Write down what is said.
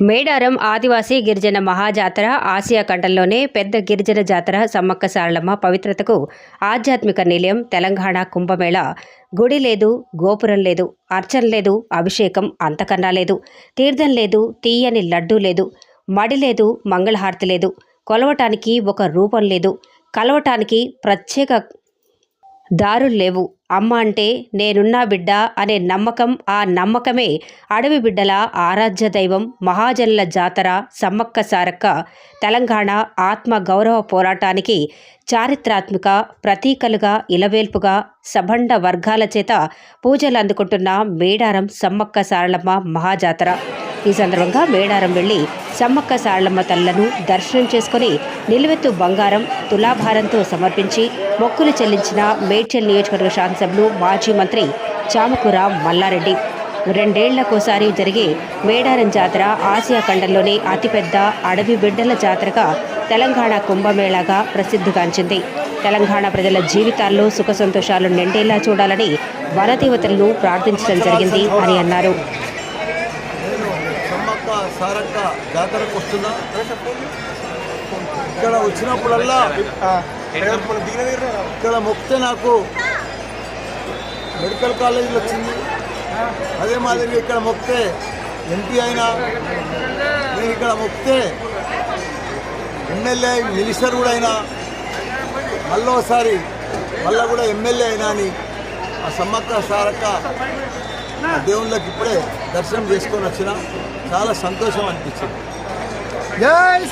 మేడారం ఆదివాసీ గిరిజన మహాజాతర ఆసియా ఖండంలోనే పెద్ద గిరిజన జాతర సమ్మక్క సారలమ్మ పవిత్రతకు ఆధ్యాత్మిక నిలయం తెలంగాణ కుంభమేళ. గుడి లేదు గోపురం లేదు అర్చన లేదు అభిషేకం అంతకన్నా లేదు. తీర్థం లేదు తీయని లడ్డూ లేదు మడి లేదు మంగళహారతి లేదు. కొలవటానికి ఒక రూపం లేదు. కలవటానికి ప్రత్యేక దారులు లేవు. అమ్మ అంటే నేనున్నా బిడ్డ అనే నమ్మకం ఆ నమ్మకమే అడవి బిడ్డల ఆరాధ్య దైవం మహాజనుల జాతర సమ్మక్క సారక్క తెలంగాణ ఆత్మ గౌరవ పోరాటానికి చారిత్రాత్మక ప్రతీకలుగా ఇలవేల్పుగా సభండ వర్గాల చేత పూజలు అందుకుంటున్న మేడారం సమ్మక్క సారలమ్మ మహాజాతర. ఈ సందర్భంగా మేడారం వెళ్ళి సమ్మక్క సారళమ్మ తల్లను దర్శనం చేసుకుని నిలువెత్తు బంగారం తులాభారంతో సమర్పించి మొక్కులు చెల్లించిన మేడ్చల్ నియోజకవర్గ శాసనసభ్యులు మాజీ మంత్రి చామకూర మల్లారెడ్డి. రెండేళ్ళకోసారి జరిగే మేడారం జాతర ఆసియా ఖండంలోనే అతిపెద్ద అడవి బిడ్డల జాతరగా తెలంగాణ కుంభమేళాగా ప్రసిద్ధిగాంచింది. తెలంగాణ ప్రజల జీవితాల్లో సుఖ సంతోషాలు నిండేలా చూడాలని వనదేవతలను ప్రార్థించడం జరిగింది అని అన్నారు. సారక్క జాతరకు వస్తున్నా ఇక్కడ వచ్చినప్పుడల్లా ఇక్కడ మొక్కితే నాకు మెడికల్ కాలేజీలో వచ్చింది. అదే మాదిరి ఇక్కడ మొక్కితే ఎంపీ అయినా నేను ఇక్కడ మొక్కితే ఎమ్మెల్యే మినిస్టర్ కూడా అయినా మళ్ళీ ఒకసారి మళ్ళీ కూడా ఎమ్మెల్యే అయినా అని ఆ సమ్మక్క సారక్క దేవుళ్ళకి ఇప్పుడే దర్శనం చేసుకొని వచ్చిన చాలా సంతోషం అనిపించింది. జై